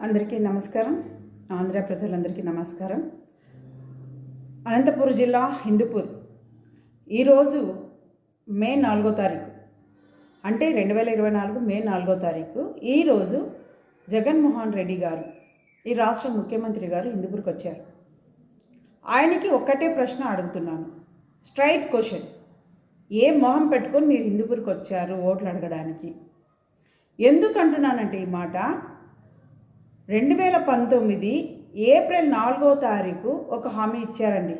అందరికీ నమస్కారం. ఆంధ్ర ప్రజలందరికీ నమస్కారం. అనంతపురం జిల్లా హిందూపూర్. ఈరోజు మే నాలుగో తారీఖు. అంటే రెండు వేల ఇరవై నాలుగు మే నాలుగో తారీఖు. ఈరోజు జగన్మోహన్ రెడ్డి గారు ఈ రాష్ట్ర ముఖ్యమంత్రి గారు హిందూపూర్కి వచ్చారు. ఆయనకి ఒక్కటే ప్రశ్న అడుగుతున్నాను. Straight question. ఏ మొహం పెట్టుకొని మీరు హిందూపూర్కి వచ్చారు ఓట్లు అడగడానికి? ఎందుకు అంటున్నానంటే ఈ మాట రెండు వేల పంతొమ్మిది ఏప్రిల్ నాలుగో తారీఖు ఒక హామీ ఇచ్చారండి.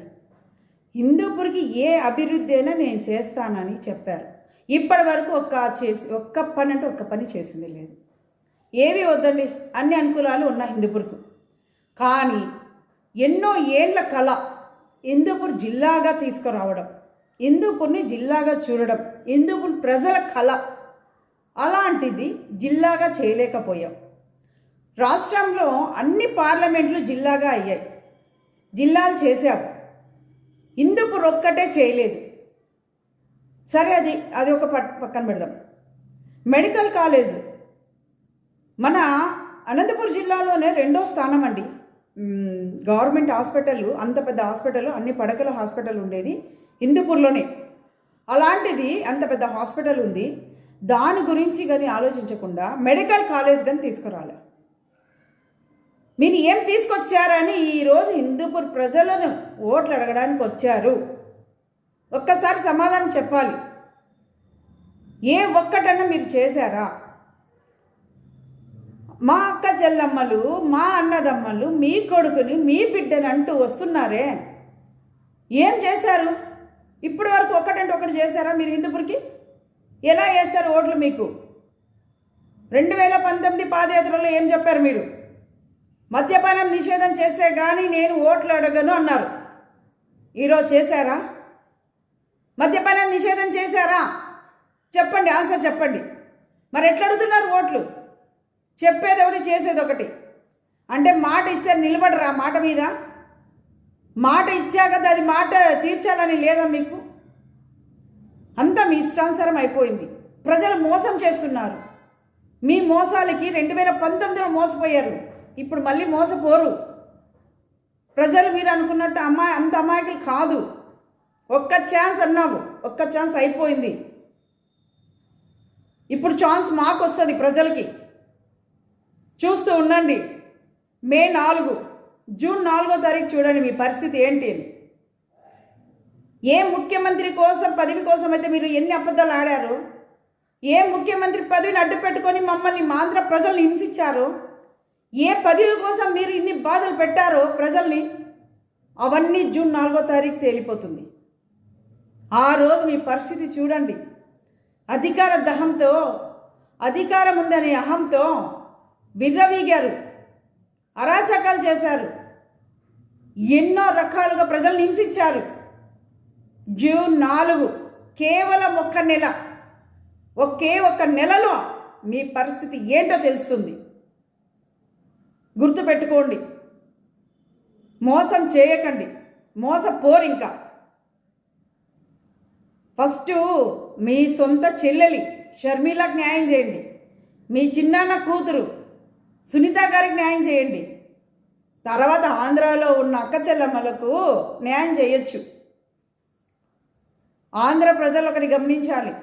హిందూపూర్కి ఏ అభివృద్ధి అయినా నేను చేస్తానని చెప్పారు. ఇప్పటి వరకు ఒక్క చేసి ఒక్క పని అంటే ఒక్క పని చేసింది లేదు. ఏవి వద్దండి. అన్ని అనుకూలాలు ఉన్నాయి హిందూపూర్కు. కానీ ఎన్నో ఏండ్ల కళ హిందూపూర్ జిల్లాగా తీసుకురావడం హిందూపూర్ని జిల్లాగా చూడడం హిందూపూర్ ప్రజల కళ అలాంటిది జిల్లాగా చేయలేకపోయాం. రాష్ట్రంలో అన్ని పార్లమెంట్లు జిల్లాగా అయ్యాయి. జిల్లాలు చేశావు హిందూపూర్ ఒక్కటే చేయలేదు. సరే అది అది ఒక పక్కన పెడదాం. Medical college. మన అనంతపురం జిల్లాలోనే రెండో స్థానం అండి. గవర్నమెంట్ హాస్పిటల్ అంత పెద్ద హాస్పిటల్ అన్ని పడకల హాస్పిటల్ ఉండేది హిందూపూర్లోనే అలాంటిది అంత పెద్ద హాస్పిటల్ ఉంది. దాని గురించి కానీ ఆలోచించకుండా మెడికల్ కాలేజ్ కానీ తీసుకురాలే. మీరు ఏం తీసుకొచ్చారని ఈరోజు హిందూపూర్ ప్రజలను ఓట్లు అడగడానికి వచ్చారు. ఒక్కసారి సమాధానం చెప్పాలి. ఏ ఒక్కటన్నా మీరు చేశారా? మా అక్క చెల్లమ్మలు మా అన్నదమ్మలు మీ కొడుకుని మీ బిడ్డని అంటూ వస్తున్నారే. ఏం చేశారు? ఇప్పటి వరకు ఒకటంటే ఒకటి చేశారా మీరు హిందూపూర్కి? ఎలా వేస్తారు ఓట్లు మీకు? రెండు వేల పంతొమ్మిది పాదయాత్రలో ఏం చెప్పారు మీరు? మద్యపానం నిషేధం చేస్తే కానీ నేను ఓట్లు అడగను అన్నారు. ఈరోజు చేశారా? మద్యపానం నిషేధం చేశారా? చెప్పండి ఆన్సర్ చెప్పండి. మరి ఎట్లా అడుగుతున్నారు ఓట్లు? చెప్పేది ఒకటి చేసేది ఒకటి. అంటే మాట ఇస్తే నిలబడరా మాట మీద? మాట ఇచ్చాక అది మాట తీర్చాలని లేదా మీకు? అంతా మీ ఇష్టానుసారం అయిపోయింది. ప్రజలు మోసం చేస్తున్నారు. మీ మోసాలకి రెండు వేల పంతొమ్మిదిలో మోసపోయారు. ఇప్పుడు మళ్ళీ మోసపోరు. ప్రజలు మీరు అనుకున్నట్టు అమ్మాయి అంత అమాయకులు కాదు. ఒక్క ఛాన్స్ అన్నావు ఒక్క ఛాన్స్ అయిపోయింది. ఇప్పుడు ఛాన్స్ మాకు వస్తుంది ప్రజలకి. చూస్తూ ఉండండి. మే నాలుగు జూన్ నాలుగో తారీఖు చూడండి మీ పరిస్థితి ఏంటి అని. ఏ ముఖ్యమంత్రి కోసం పదవి కోసం అయితే మీరు ఎన్ని అబద్ధాలు ఆడారు? ఏ ముఖ్యమంత్రి పదవిని అడ్డు పెట్టుకొని మమ్మల్ని మా ఆంధ్ర ప్రజల్ని హింసించారు? ఏ పదవి కోసం మీరు ఇన్ని బాధలు పెట్టారో ప్రజల్ని అవన్నీ జూన్ నాలుగో తారీఖు తేలిపోతుంది. ఆ రోజు మీ పరిస్థితి చూడండి. అధికార దహంతో అధికారం ఉందనే అహంతో విర్రవీగారు అరాచకాలు చేశారు. ఎన్నో రకాలుగా ప్రజల్ని హింసించారు. జూన్ నాలుగు కేవలం ఒక్క నెల ఒకే ఒక్క నెలలో మీ పరిస్థితి ఏంటో తెలుస్తుంది. గుర్తుపెట్టుకోండి. మోసం చేయకండి. మోసపోరు ఇంకా ఫస్ట్ మీ సొంత చెల్లెలి షర్మిలకు న్యాయం చేయండి. మీ చిన్నాన్న కూతురు సునీత గారికి న్యాయం చేయండి. తర్వాత ఆంధ్రాలో ఉన్న అక్క చెల్లమ్మలకు న్యాయం చేయొచ్చు. ఆంధ్ర ప్రజలు ఒకటి గమనించాలి.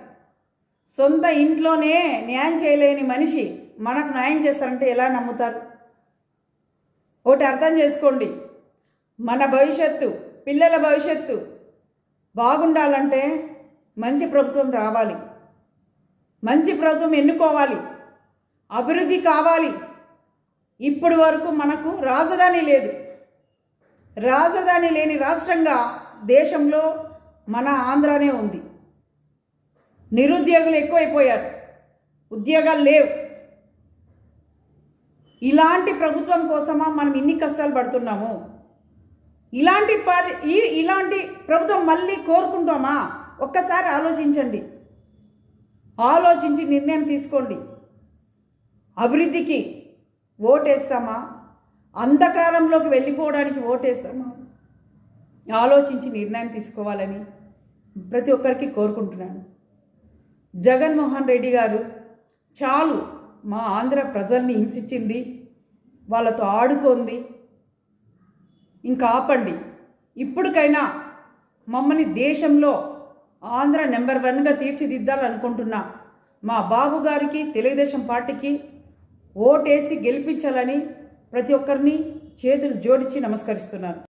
సొంత ఇంట్లోనే న్యాయం చేయలేని మనిషి మనకు న్యాయం చేస్తారంటే ఎలా నమ్ముతారు? ఒకటి అర్థం చేసుకోండి. మన భవిష్యత్తు పిల్లల భవిష్యత్తు బాగుండాలంటే మంచి ప్రభుత్వం రావాలి. మంచి ప్రభుత్వం ఎన్నుకోవాలి. అభివృద్ధి కావాలి. ఇప్పుడు వరకు మనకు రాజధాని లేదు. రాజధాని లేని రాష్ట్రంగా దేశంలో మన ఆంధ్రానే ఉంది. నిరుద్యోగులు ఎక్కువైపోయారు. ఉద్యోగాలు లేవు. ఇలాంటి ప్రభుత్వం కోసమా మనం ఇన్ని కష్టాలు పడుతున్నాము? ఇలాంటి పరి ఇలాంటి ప్రభుత్వం మళ్ళీ కోరుకుంటామా? ఒక్కసారి ఆలోచించండి. ఆలోచించి నిర్ణయం తీసుకోండి. అభివృద్ధికి ఓటేస్తామా? అంధకారంలోకి వెళ్ళిపోవడానికి ఓటేస్తామా? ఆలోచించి నిర్ణయం తీసుకోవాలని ప్రతి ఒక్కరికి కోరుకుంటున్నాను. జగన్మోహన్ రెడ్డి గారు చాలు. మా ఆంధ్ర ప్రజల్ని హింసించింది వాళ్ళతో ఆడుకుంది. ఇంకా ఆపండి. ఇప్పటికైనా మమ్మల్ని దేశంలో ఆంధ్ర నెంబర్ వన్గా తీర్చిదిద్దాలనుకుంటున్నా. మా బాబు గారికి తెలుగుదేశం పార్టీకి ఓటేసి గెలిపించాలని ప్రతి ఒక్కరిని చేతులు జోడించి నమస్కరిస్తున్నాను.